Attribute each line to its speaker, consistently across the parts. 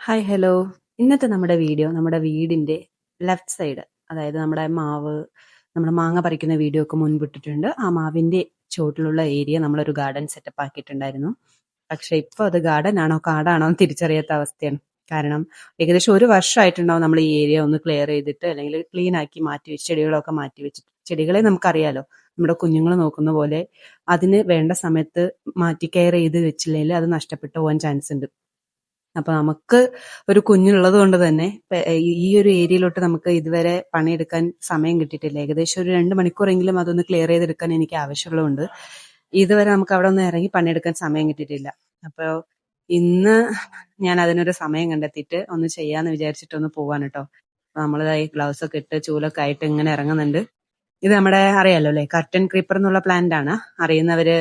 Speaker 1: Hi hello ഇന്നത്തെ നമ്മുടെ video നമ്മുടെ വീടിന്റെ ലെഫ്റ്റ് സൈഡ് അതായത് നമ്മുടെ മാവ് നമ്മൾ മാങ്ങ പറിക്കുന്ന വീഡിയോ ഒക്കെ മുൻപിട്ടിട്ടുണ്ട്. ആ മാവിന്റെ ചോട്ടിലുള്ള ഏരിയ നമ്മളൊരു ഗാർഡൻ സെറ്റപ്പ് ആക്കിയിട്ടുണ്ടായിരുന്നു. പക്ഷെ ഇപ്പൊ അത് ഗാർഡൻ ആണോ കാടാണോ എന്ന് തിരിച്ചറിയാത്ത അവസ്ഥയാണ്. കാരണം ഏകദേശം ഒരു വർഷമായിട്ടുണ്ടാവും നമ്മൾ ഈ ഏരിയ ഒന്ന് ക്ലിയർ ചെയ്തിട്ട് അല്ലെങ്കിൽ ക്ലീൻ ആക്കി മാറ്റി വെച്ച് ചെടികളൊക്കെ മാറ്റി വെച്ചിട്ട് ചെടികളെ നമുക്കറിയാലോ നമ്മുടെ കുഞ്ഞുങ്ങൾ നോക്കുന്ന പോലെ അതിന് വേണ്ട സമയത്ത് മാറ്റി കെയർ ചെയ്ത് വെച്ചില്ലെങ്കിൽ അത് നഷ്ടപ്പെട്ടു പോകാൻ ചാൻസ് ഉണ്ട്. അപ്പൊ നമുക്ക് ഒരു കുഞ്ഞുള്ളത് കൊണ്ട് തന്നെ ഈ ഒരു ഏരിയയിലോട്ട് നമുക്ക് ഇതുവരെ പണിയെടുക്കാൻ സമയം കിട്ടിയിട്ടില്ല. ഏകദേശം ഒരു രണ്ട് മണിക്കൂറെങ്കിലും അതൊന്ന് ക്ലിയർ ചെയ്തെടുക്കാൻ എനിക്ക് ആവശ്യമുള്ളതുകൊണ്ട് ഇതുവരെ നമുക്ക് അവിടെ ഒന്ന് ഇറങ്ങി പണിയെടുക്കാൻ സമയം കിട്ടിയിട്ടില്ല. അപ്പോൾ ഇന്ന് ഞാൻ അതിനൊരു സമയം കണ്ടെത്തിയിട്ട് ഒന്ന് ചെയ്യാന്ന് വിചാരിച്ചിട്ട് ഒന്ന് പോവാണ് കേട്ടോ നമ്മളിതായി ഗ്ലൗസ് ഒക്കെ ഇട്ട് ചൂലൊക്കെ ആയിട്ട് ഇങ്ങനെ ഇറങ്ങുന്നുണ്ട്. ഇത് നമ്മുടെ അറിയാലോ അല്ലെ? കർട്ടൻ ക്രീപ്പർ എന്നുള്ള പ്ലാന്റ് ആണ്. അറിയുന്നവര്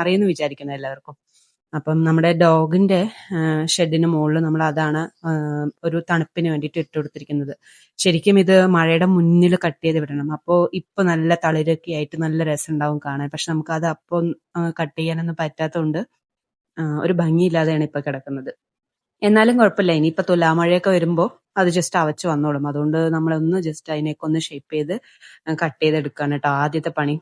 Speaker 1: അറിയുന്നു വിചാരിക്കുന്നത് എല്ലാവർക്കും. അപ്പം നമ്മുടെ ഡോഗിന്റെ ഷെഡിന് മുകളിൽ നമ്മൾ അതാണ് ഒരു തണുപ്പിന് വേണ്ടിയിട്ട് ഇട്ട് കൊടുത്തിരിക്കുന്നത്. ശരിക്കും ഇത് മഴയുടെ മുന്നിൽ കട്ട് ചെയ്ത് വിടണം. അപ്പോൾ ഇപ്പൊ നല്ല തളിരൊക്കെ ആയിട്ട് നല്ല രസം ഉണ്ടാവും കാണാൻ. പക്ഷെ നമുക്ക് അത് അപ്പം കട്ട് ചെയ്യാനൊന്നും പറ്റാത്തതുകൊണ്ട് ഒരു ഭംഗിയില്ലാതെയാണ് ഇപ്പോൾ കിടക്കുന്നത്. എന്നാലും കുഴപ്പമില്ല. ഇനിയിപ്പോൾ തുലാമഴയൊക്കെ വരുമ്പോൾ അത് ജസ്റ്റ് അവച്ച് വന്നോളും. അതുകൊണ്ട് നമ്മളൊന്ന് ജസ്റ്റ് അതിനെയൊക്കെ ഒന്ന് ഷേപ്പ് ചെയ്ത് കട്ട് ചെയ്തെടുക്കാണ് കേട്ടോ ആദ്യത്തെ പണി.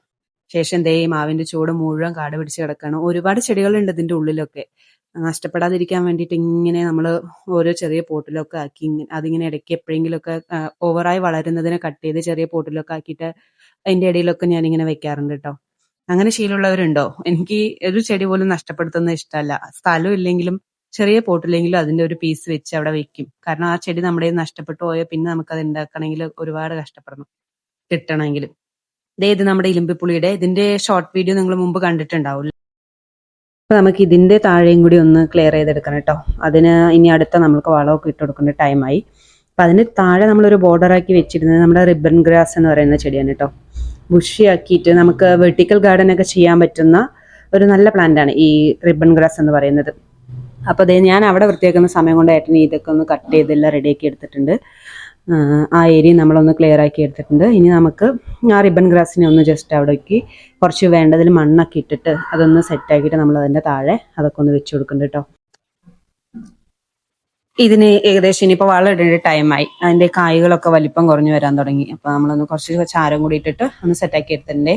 Speaker 1: ശേഷം ദേ മാവിന്റെ ചൂട് മുഴുവൻ കാട് പിടിച്ച് കിടക്കണം. ഒരുപാട് ചെടികളുണ്ട് ഇതിന്റെ ഉള്ളിലൊക്കെ. നഷ്ടപ്പെടാതിരിക്കാൻ വേണ്ടിയിട്ട് ഇങ്ങനെ നമ്മൾ ഓരോ ചെറിയ പോട്ടിലൊക്കെ ആക്കി അതിങ്ങനെ ഇടയ്ക്ക് എപ്പോഴെങ്കിലുമൊക്കെ ഓവറായി വളരുന്നതിനെ കട്ട് ചെയ്ത് ചെറിയ പോട്ടിലൊക്കെ ആക്കിയിട്ട് അതിന്റെ ഇടയിലൊക്കെ ഞാൻ ഇങ്ങനെ വെക്കാറുണ്ട് കേട്ടോ അങ്ങനെ ശീലമുള്ളവരുണ്ടോ? എനിക്ക് ഒരു ചെടി പോലും നഷ്ടപ്പെടുത്തുന്ന ഇഷ്ടമല്ല. സ്ഥലം ഇല്ലെങ്കിലും ചെറിയ പോട്ടില്ലെങ്കിലും അതിന്റെ ഒരു പീസ് വെച്ച് അവിടെ വെക്കും. കാരണം ആ ചെടി നമ്മുടെ നഷ്ടപ്പെട്ടു പോയാൽ പിന്നെ നമുക്ക് അത് ഉണ്ടാക്കണമെങ്കിൽ ഒരുപാട് കഷ്ടപ്പെടണം. കിട്ടണമെങ്കിൽ ദേ ഇത് നമ്മുടെ ഇലിമ്പിപ്പുളിയുടെ ഇതിന്റെ ഷോർട്ട് വീഡിയോ നിങ്ങൾ മുമ്പ് കണ്ടിട്ടുണ്ടാവും. അപ്പൊ നമുക്ക് ഇതിന്റെ താഴെയും കൂടി ഒന്ന് ക്ലിയർ ചെയ്തെടുക്കണം കേട്ടോ. അതിന് ഇനി അടുത്ത നമ്മൾക്ക് വളമൊക്കെ ഇട്ട് കൊടുക്കേണ്ട ടൈമായി അപ്പൊ അതിന് താഴെ നമ്മളൊരു ബോർഡർ ആക്കി വെച്ചിരുന്നത് നമ്മുടെ റിബൺ ഗ്രാസ് എന്ന് പറയുന്ന ചെടിയാണ് കേട്ടോ. ബുഷിയാക്കിയിട്ട് നമുക്ക് വെർട്ടിക്കൽ ഗാർഡൻ ഒക്കെ ചെയ്യാൻ പറ്റുന്ന ഒരു നല്ല പ്ലാന്റ് ആണ് ഈ റിബൺ ഗ്രാസ് എന്ന് പറയുന്നത്. അപ്പൊ അതേ ഞാൻ അവിടെ വൃത്തിയാക്കുന്ന സമയം കൊണ്ട് ഏട്ടന് ഇതൊക്കെ ഒന്ന് കട്ട് ചെയ്തെല്ലാം റെഡിയാക്കി എടുത്തിട്ടുണ്ട്. ആ, ഏരിയ നമ്മളൊന്ന് ക്ലിയർ ആക്കി എടുത്തിട്ടുണ്ട്. ഇനി നമുക്ക് ആ റിബൺ ഗ്രാസിനെ ഒന്ന് ജസ്റ്റ് അവിടേക്ക് കുറച്ച് വേണ്ടതിൽ മണ്ണൊക്കെ ഇട്ടിട്ട് അതൊന്ന് സെറ്റാക്കിയിട്ട് നമ്മൾ അതിന്റെ താഴെ അതൊക്കെ ഒന്ന് വെച്ച് കൊടുക്കുന്നുണ്ട് കേട്ടോ ഇതിന് ഏകദേശം ഇനിയിപ്പോൾ വളം ഇടേണ്ട ടൈമായി അതിന്റെ കായ്കളൊക്കെ വലിപ്പം കുറഞ്ഞു വരാൻ തുടങ്ങി. അപ്പൊ നമ്മളൊന്ന് കുറച്ച് ചാരം കൂടി ഇട്ടിട്ട് ഒന്ന് സെറ്റാക്കി എടുത്തിട്ടുണ്ടേ.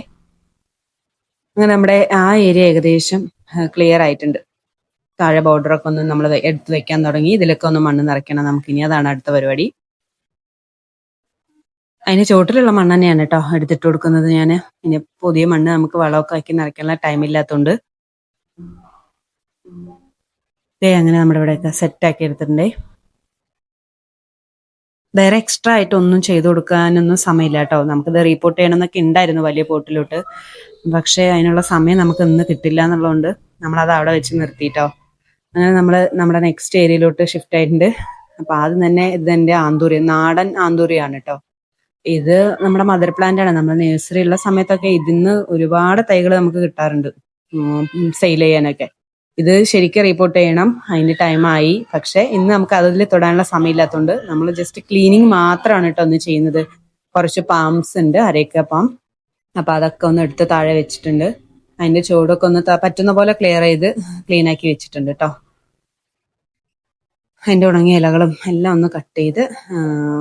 Speaker 1: അങ്ങനെ നമ്മുടെ ആ ഏരിയ ഏകദേശം ക്ലിയർ ആയിട്ടുണ്ട്. താഴെ ബോർഡറൊക്കെ ഒന്ന് നമ്മൾ എടുത്ത് വെക്കാൻ തുടങ്ങി. ഇതിലൊക്കെ ഒന്ന് മണ്ണ് നിറയ്ക്കണം നമുക്ക് ഇനി. അതാണ് അടുത്ത പരിപാടി. അതിന് ചോട്ടിലുള്ള മണ്ണ് തന്നെയാണ് കേട്ടോ എടുത്തിട്ട് കൊടുക്കുന്നത് ഞാൻ ഇനി പുതിയ മണ്ണ് നമുക്ക് വളമൊക്കെ ആക്കി നിറയ്ക്കാനുള്ള ടൈം ഇല്ലാത്തതുകൊണ്ട് ദേ അങ്ങനെ നമ്മുടെ ഇവിടെയൊക്കെ സെറ്റ് ആക്കി എടുത്തിട്ടുണ്ടേ. വേറെ എക്സ്ട്രാ ആയിട്ട് ഒന്നും ചെയ്തു കൊടുക്കാനൊന്നും സമയമില്ല കേട്ടോ നമുക്കിത് റീപ്പോർട്ട് ചെയ്യണമെന്നൊക്കെ ഉണ്ടായിരുന്നു വലിയ പോട്ടിലോട്ട്. പക്ഷേ അതിനുള്ള സമയം നമുക്ക് ഇന്ന് കിട്ടില്ല എന്നുള്ളതുകൊണ്ട് നമ്മളത് അവിടെ വെച്ച് നിർത്തിയിട്ടോ അങ്ങനെ നമ്മൾ നമ്മുടെ നെക്സ്റ്റ് ഏരിയയിലോട്ട് ഷിഫ്റ്റ് ആയിട്ടുണ്ട്. അപ്പൊ ആദ്യം തന്നെ ഇത് എന്റെ ആന്തൂരി നാടൻ ആന്തൂരിയാണ് കേട്ടോ ഇത് നമ്മുടെ മദർ പ്ലാന്റ് ആണ്. നമ്മുടെ നഴ്സറി ഉള്ള സമയത്തൊക്കെ ഇതിന്ന് ഒരുപാട് തൈകൾ നമുക്ക് കിട്ടാറുണ്ട്. സെയിൽ ചെയ്യാനൊക്കെ. ഇത് ശരിക്കും റിപ്പോർട്ട് ചെയ്യണം. അതിന്റെ ടൈമായി പക്ഷെ ഇന്ന് നമുക്ക് അതിൽ തൊടാനുള്ള സമയമില്ലാത്തതുകൊണ്ട് നമ്മൾ ജസ്റ്റ് ക്ലീനിങ് മാത്രമാണ് കേട്ടോ ഒന്ന് ചെയ്യുന്നത്. കുറച്ച് പാംസ് ഉണ്ട് അരേക്ക പാം അപ്പൊ അതൊക്കെ ഒന്ന് എടുത്ത് താഴെ വെച്ചിട്ടുണ്ട്. അതിന്റെ ചുവടൊക്കെ ഒന്ന് പറ്റുന്ന പോലെ ക്ലിയർ ചെയ്ത് ക്ലീൻ ആക്കി വെച്ചിട്ടുണ്ട് കേട്ടോ അതിന്റെ ഉണങ്ങിയ ഇലകളും എല്ലാം ഒന്ന് കട്ട് ചെയ്ത്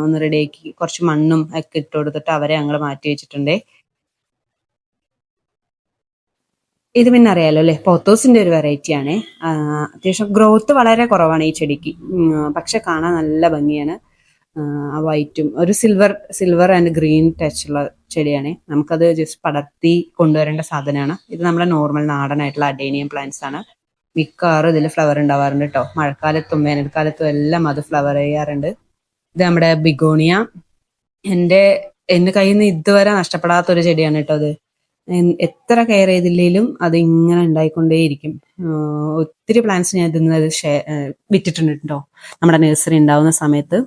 Speaker 1: ഒന്ന് റെഡിയാക്കി കുറച്ച് മണ്ണും ഒക്കെ ഇട്ട് കൊടുത്തിട്ട് അവരെ ഞങ്ങൾ മാറ്റി വെച്ചിട്ടുണ്ടേ. ഇത് പിന്നെ അറിയാലോ അല്ലെ? പോത്തോസിന്റെ ഒരു വെറൈറ്റി ആണ്. അത്യാവശ്യം ഗ്രോത്ത് വളരെ കുറവാണ് ഈ ചെടിക്ക്. പക്ഷെ കാണാൻ നല്ല ഭംഗിയാണ്. വൈറ്റും ഒരു silver silver and green touch ഉള്ള ചെടിയാണ്. നമുക്കത് ജസ്റ്റ് പടർത്തി കൊണ്ടുവരേണ്ട സാധനമാണ്. ഇത് നമ്മുടെ നോർമൽ നാടനായിട്ടുള്ള അഡേനിയം പ്ലാന്റ്സ് ആണ്. മിക്കവാറും ഇതിൽ ഫ്ലവർ ഉണ്ടാവാറുണ്ട് കേട്ടോ മഴക്കാലത്തും വേനൽക്കാലത്തും എല്ലാം അത് ഫ്ലവർ ചെയ്യാറുണ്ട്. ഇത് നമ്മുടെ ബിഗോണിയ. എന്റെ എന്റെ കയ്യിൽ നിന്ന് ഇതുവരെ നഷ്ടപ്പെടാത്ത ഒരു ചെടിയാണ് കേട്ടോ അത്. എത്ര കെയർ ചെയ്തില്ലെങ്കിലും അത് ഇങ്ങനെ ഉണ്ടായിക്കൊണ്ടേയിരിക്കും. ഒത്തിരി പ്ലാന്റ്സ് ഞാൻ ഇതിൽ ഷെയർ വിറ്റിട്ടുണ്ട് കേട്ടോ നമ്മുടെ നഴ്സറി ഉണ്ടാവുന്ന സമയത്ത്.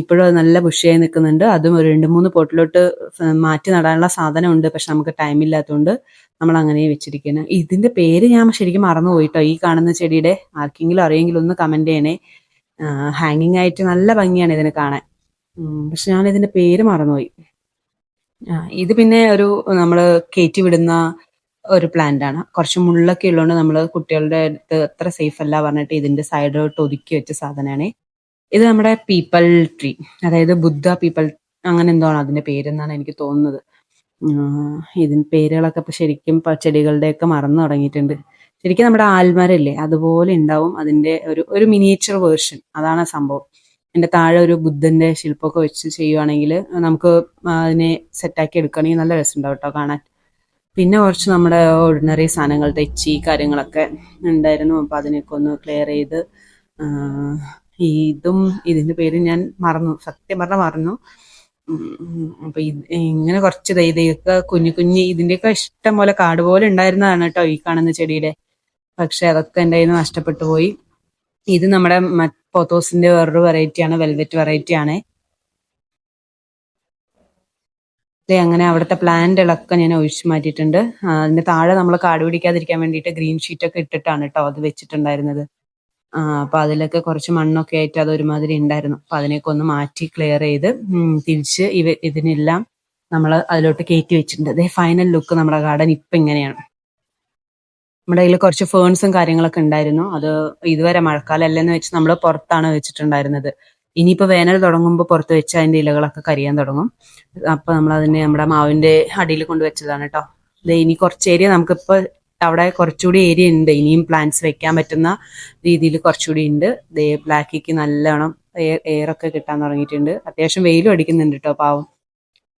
Speaker 1: ഇപ്പോഴും നല്ല ബുഷിയായി നിൽക്കുന്നുണ്ട്. അതും ഒരു രണ്ട് മൂന്ന് പോട്ടിലോട്ട് മാറ്റി നടാനുള്ള സാധനമുണ്ട്. പക്ഷെ നമുക്ക് ടൈം ഇല്ലാത്തതുകൊണ്ട് നമ്മൾ അങ്ങനെ വെച്ചിരിക്കുന്നത് ഇതിന്റെ പേര് ഞാൻ ശരിക്കും മറന്നു പോയിട്ടോ ഈ കാണുന്ന ചെടിയുടെ ആർക്കെങ്കിലും അറിയെങ്കിലും ഒന്ന് കമന്റ് ചെയ്യണേ. ഹാങ്ങിങ് ആയിട്ട് നല്ല ഭംഗിയാണ് ഇതിനെ കാണാൻ. പക്ഷെ ഞാൻ ഇതിന്റെ പേര് മറന്നുപോയി ഇത് പിന്നെ ഒരു നമ്മൾ കയറ്റി വിടുന്ന ഒരു പ്ലാന്റ് ആണ്. കുറച്ച് മുള്ളൊക്കെ ഉള്ളതുകൊണ്ട് നമ്മൾ കുട്ടികളുടെ അടുത്ത് അത്ര സേഫ് അല്ല പറഞ്ഞിട്ട് ഇതിന്റെ സൈഡിലോട്ട് ഒതുക്കി വെച്ച സാധനമാണ്. ഇത് നമ്മുടെ പീപ്പൽ ട്രീ അതായത് ബുദ്ധ പീപ്പൽ അങ്ങനെ എന്തോ ആണ് അതിന്റെ പേരെന്നാണ് എനിക്ക് തോന്നുന്നത്. ഇതിന് പേരുകളൊക്കെ ഇപ്പൊ ശരിക്കും ചെടികളുടെയൊക്കെ മറന്നു തുടങ്ങിയിട്ടുണ്ട്. ശരിക്കും നമ്മുടെ ആൽമരല്ലേ അതുപോലെ ഉണ്ടാവും അതിന്റെ ഒരു ഒരു മിനിയേച്ചർ വേർഷൻ അതാണ് സംഭവം. എന്റെ താഴെ ഒരു ബുദ്ധന്റെ ശില്പമൊക്കെ വെച്ച് ചെയ്യുവാണെങ്കിൽ നമുക്ക് അതിനെ സെറ്റാക്കി എടുക്കുകയാണെങ്കിൽ നല്ല രസമുണ്ടാവും കേട്ടോ കാണാൻ. പിന്നെ കുറച്ച് നമ്മുടെ ഓർഡിനറി സാധനങ്ങൾ ഇച്ചി കാര്യങ്ങളൊക്കെ ഉണ്ടായിരുന്നു. അപ്പൊ അതിനൊക്കെ ഒന്ന് ക്ലിയർ ചെയ്ത് ഇതും ഇതിന്റെ പേര് ഞാൻ മറന്നു സത്യം പറഞ്ഞാൽ മറന്നു. അപ്പൊ ഇങ്ങനെ കുറച്ച് ഇതൊക്കെ കുഞ്ഞു കുഞ്ഞു ഇതിന്റെയൊക്കെ ഇഷ്ടം പോലെ കാട് പോലെ ഉണ്ടായിരുന്നതാണ് കേട്ടോ ഈ കാണുന്ന ചെടിയുടെ. പക്ഷെ അതൊക്കെ എന്റെ കയ്യിൽ നിന്ന് നഷ്ടപ്പെട്ടു പോയി. ഇത് നമ്മുടെ പോത്തോസിന്റെ വേറൊരു വെറൈറ്റി ആണ് വെൽവെറ്റ് വെറൈറ്റി ആണ്. അങ്ങനെ അവിടുത്തെ പ്ലാന്റുകളൊക്കെ ഞാൻ ഒഴിച്ചു മാറ്റിയിട്ടുണ്ട്. അതിന്റെ താഴെ നമ്മൾ കാട് പിടിക്കാതിരിക്കാൻ വേണ്ടിയിട്ട് ഗ്രീൻ ഷീറ്റ് ഒക്കെ ഇട്ടിട്ടാണ് കേട്ടോ അത് വെച്ചിട്ടുണ്ടായിരുന്നത്. അപ്പൊ അതിലൊക്കെ കുറച്ച് മണ്ണൊക്കെ ആയിട്ട് അത് ഒരുമാതിരി ഉണ്ടായിരുന്നു. അപ്പൊ അതിനെയൊക്കെ ഒന്ന് മാറ്റി ക്ലിയർ ചെയ്ത് തിരിച്ച് ഇവ ഇതിനെല്ലാം നമ്മൾ അതിലോട്ട് കയറ്റി വെച്ചിട്ടുണ്ട്. അതേ ഫൈനൽ ലുക്ക് നമ്മുടെ ഗാർഡൻ ഇപ്പൊ ഇങ്ങനെയാണ്. നമ്മുടെ കയ്യിൽ കുറച്ച് ഫേൺസും കാര്യങ്ങളൊക്കെ ഉണ്ടായിരുന്നു. അത് ഇതുവരെ മഴക്കാലം അല്ലെന്ന് വെച്ച് നമ്മൾ പുറത്താണ് വെച്ചിട്ടുണ്ടായിരുന്നത്. ഇനിയിപ്പോ വേനൽ തുടങ്ങുമ്പോൾ പുറത്ത് വെച്ച് അതിന്റെ ഇലകളൊക്കെ കരിയാൻ തുടങ്ങും. അപ്പൊ നമ്മൾ അതിനെ നമ്മുടെ മാവിന്റെ അടിയിൽ കൊണ്ട് വെച്ചതാണ് കേട്ടോ ഇനി കുറച്ച് ഏരിയ നമുക്കിപ്പോ അവിടെ കുറച്ചുകൂടി ഏരിയ ഉണ്ട്. ഇനിയും പ്ലാന്റ്സ് വെക്കാൻ പറ്റുന്ന രീതിയിൽ കുറച്ചുകൂടി ഉണ്ട്. ദേ ബ്ലാക്കിക്ക് നല്ലോണം എയർ ഒക്കെ കിട്ടാൻ തുടങ്ങിയിട്ടുണ്ട്. അത്യാവശ്യം വെയിലും അടിക്കുന്നുണ്ട് കേട്ടോ പാവം.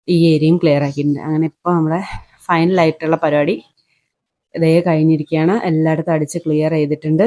Speaker 1: ഈ ഏരിയയും ക്ലിയർ ആക്കിയിട്ടുണ്ട്. അങ്ങനെ ഇപ്പോൾ നമ്മുടെ ഫൈനൽ ആയിട്ടുള്ള പരിപാടി ഇതേ കഴിഞ്ഞിരിക്കുകയാണ്. എല്ലായിടത്തും അടിച്ച് ക്ലിയർ ചെയ്തിട്ടുണ്ട്.